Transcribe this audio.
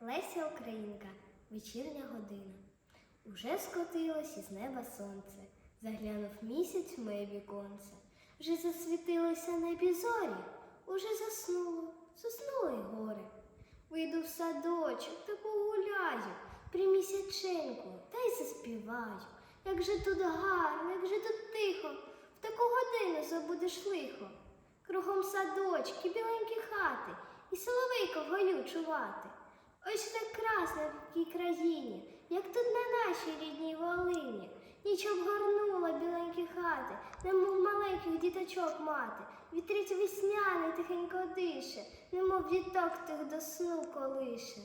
Леся Українка, вечірня година. Уже скотилось із неба сонце, заглянув місяць в моє віконце. Вже засвітилося небі зорі, уже заснуло, заснуло й горе. Вийду в садочок та погуляю при місяченьку та й заспіваю. Як же тут гарно, як же тут тихо, в таку годину забудеш лихо. Кругом садочки, біленькі хати, і соловейко в чувати. Ось так красна в тій країні, як тут на нашій рідній Волині. Ніч обгорнула біленькі хати, немов маленьких діточок мати. Вітрить весняний тихенько дише, немов діток тих до сну колише.